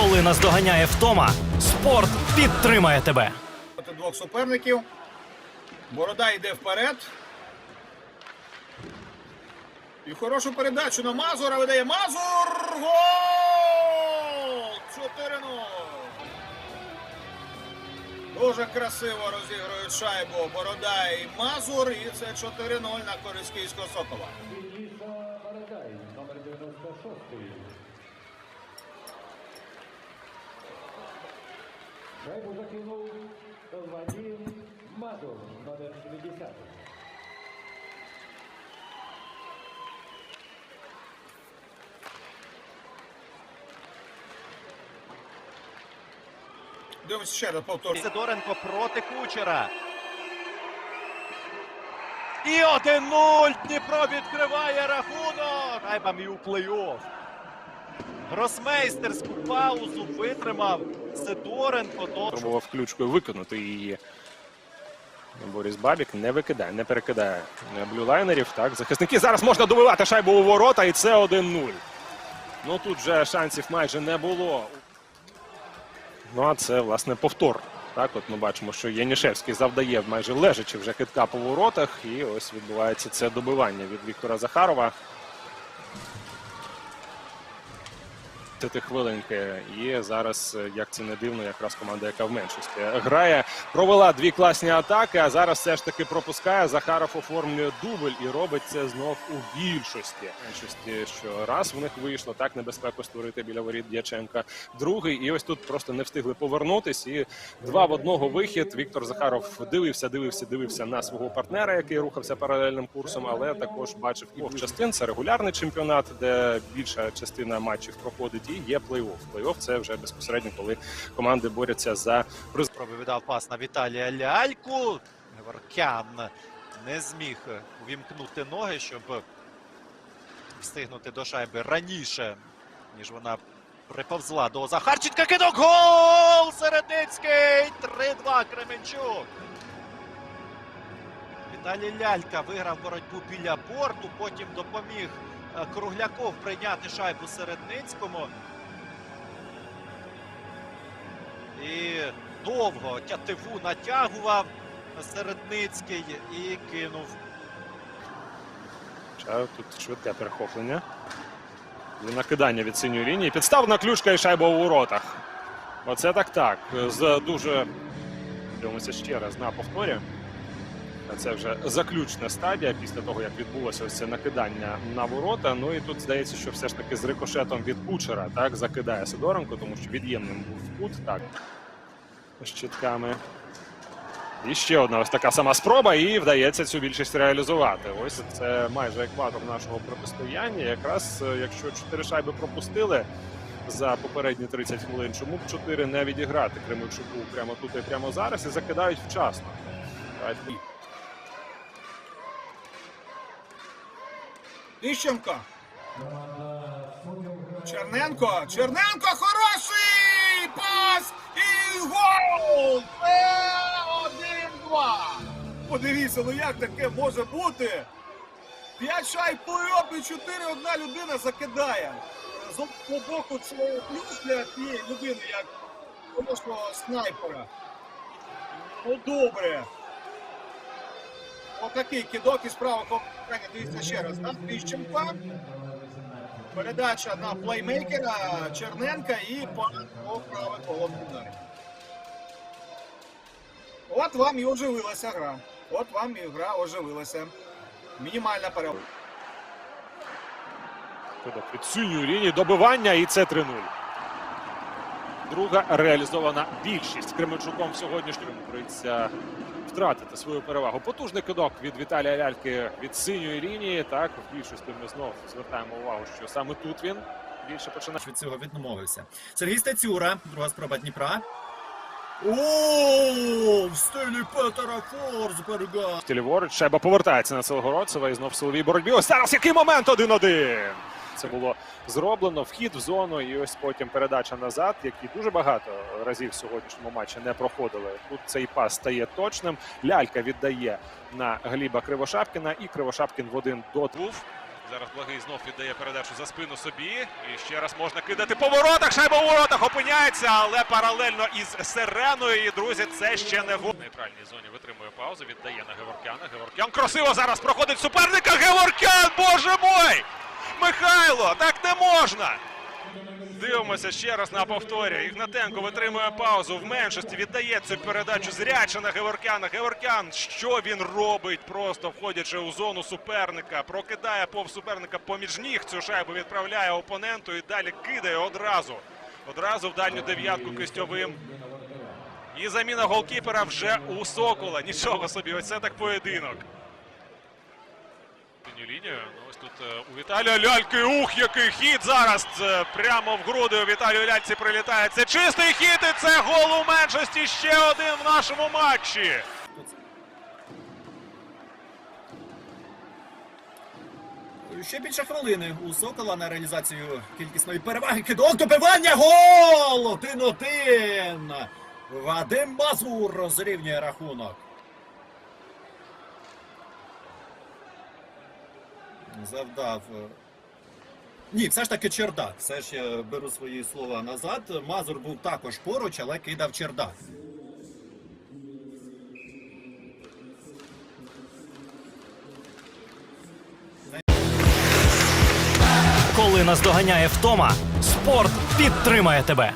Коли наздоганяє втома, спорт підтримає тебе. проти двох суперників. Борода йде вперед. І хорошу передачу на Мазура видає Мазур! Гол! 4-0. Дуже красиво розігрують шайбу Борода і Мазур. І це 4-0 на користь Київського Сокола. Номер 96. Шайбу закинув Вадим Мазур, номер 70. Дивимося ще раз повтор. Сидоренко проти Кучера. І 1-0. Дніпро відкриває рахунок. Шайбам і у плей-офф. Гросмейстерську паузу витримав Сидоренко. До... Пробував ключкою виконати її. Борис Бабік не викидає, не перекидає блюлайнерів. Так, захисники зараз можна добивати шайбу у ворота, і це 1-0. Ну тут вже шансів майже не було. Ну а це власне повтор. Так, от ми бачимо, що Янішевський завдає майже лежачи вже китка по воротах, і ось відбувається це добивання від Віктора Захарова. 10 хвилинки. І зараз, е, як це не дивно, якраз команда, яка в меншості грає, провела дві класні атаки, а зараз все ж таки пропускає. Захаров оформлює дубль і робить це знов у більшості. Меншості, що раз в них вийшло так небезпеку створити біля воріт Дяченка. Другий, і ось тут просто не встигли повернутись. І два в одного вихід. Віктор Захаров дивився, дивився, дивився на свого партнера, який рухався паралельним курсом, але також бачив двох частин. Це регулярний чемпіонат, де більша частина матчів проходить, і є плей-офф. Плей-офф – це вже безпосередньо, коли команди борються за. Спроби віддав пас на Віталія Ляльку. Геворкян не зміг увімкнути ноги, щоб встигнути до шайби раніше, ніж вона приповзла до Захарченка. Кидок гол! Середницький! 3-2 Кременчук. Віталій Лялька виграв боротьбу біля борту, потім допоміг Кругляков прийняти шайбу Середницькому. І довго тятиву натягував Середницький і кинув. Тут швидке перехоплення. Накидання від синьої лінії. Підставна ключка і шайба у воротах. Оце так так. З дуже дивимося ще раз на повторі. Це вже заключна стадія після того, як відбулося ось це накидання на ворота. Ну і тут здається, що все ж таки з рикошетом від кучера так закидає Сидоренко, тому що від'ємним був кут. Так. Щитками. І ще одна ось така сама спроба, і вдається цю більшість реалізувати. Ось це майже екватор нашого протистояння. Якраз е, якщо чотири шайби пропустили за попередні 30 хвилин, чому б чотири не відіграти Кременчуку прямо тут і прямо зараз і закидають вчасно. Іщенко. Черненко. Черненко хороший пас і гол! Це 1-2. Подивіться, ну як таке може бути? П'ять шайб плей-офф і чотири одна людина закидає. З боку це плюс тієї людини, як хорошого снайпера. Ну добре. Отакий кидок із правого копання. Дивіться ще раз. На Тищенка. Передача на плеймейкера Черненка і пан по правий колон ударів. От вам і оживилася гра. От вам і гра оживилася. Мінімальна перевага. Від синьої лінії добивання, і це 3-0. Друга реалізована більшість Кременчуком в сьогоднішньому прийдеться втратити свою перевагу. Потужний кидок від Віталія Ляльки від синьої лінії. Так, в більшості ми знову звертаємо увагу, що саме тут він більше починає. від цього відмовився. Сергій Стацюра, друга спроба Дніпра. О, в стилі Петера Форсберга. Ліворуч, Шайба повертається на Селгородцева і знов в силовій боротьбі. Ось зараз який момент 1-1. Це було зроблено. Вхід в зону, і ось потім передача назад, які дуже багато разів в сьогоднішньому матчі не проходили. Тут цей пас стає точним. Лялька віддає на Гліба Кривошапкіна, і Кривошапкін в один до. Зараз благий знов віддає передачу за спину собі. І ще раз можна кидати по воротах. Шайба у воротах опиняється, але паралельно із сиреною. І друзі, це ще не. В нейтральній зоні витримує паузу. Віддає на Геворкяна. Геворкян красиво зараз проходить суперника. Геворкян! Боже мой! Михайло, так не можна! Дивимося ще раз на повторі. Ігнатенко витримує паузу в меншості. Віддає цю передачу зряче на Геворкяна. Геворкян, що він робить, просто входячи у зону суперника, прокидає пов суперника поміж ніг цю шайбу, відправляє опоненту і далі кидає одразу. Одразу в дальню дев'ятку кистьовим. І заміна голкіпера вже у Сокола. Нічого собі, ось це так поєдинок. Синю лінію. Ну, ось тут е, у Віталія Ляльки. Ух, який хід зараз е, прямо в груди у Віталію Ляльці прилітає. Це чистий хід і це гол у меншості. Ще один в нашому матчі. Ще більше хвилини у Сокола на реалізацію кількісної переваги. Кидок добивання. Гол! Один-один. Вадим Мазур зрівнює рахунок. Завдав. е, Ні, все ж таки чердак. Все ж я беру свої слова назад. Мазур був також поруч, але кидав чердак. Коли наздоганяє втома, спорт підтримає тебе.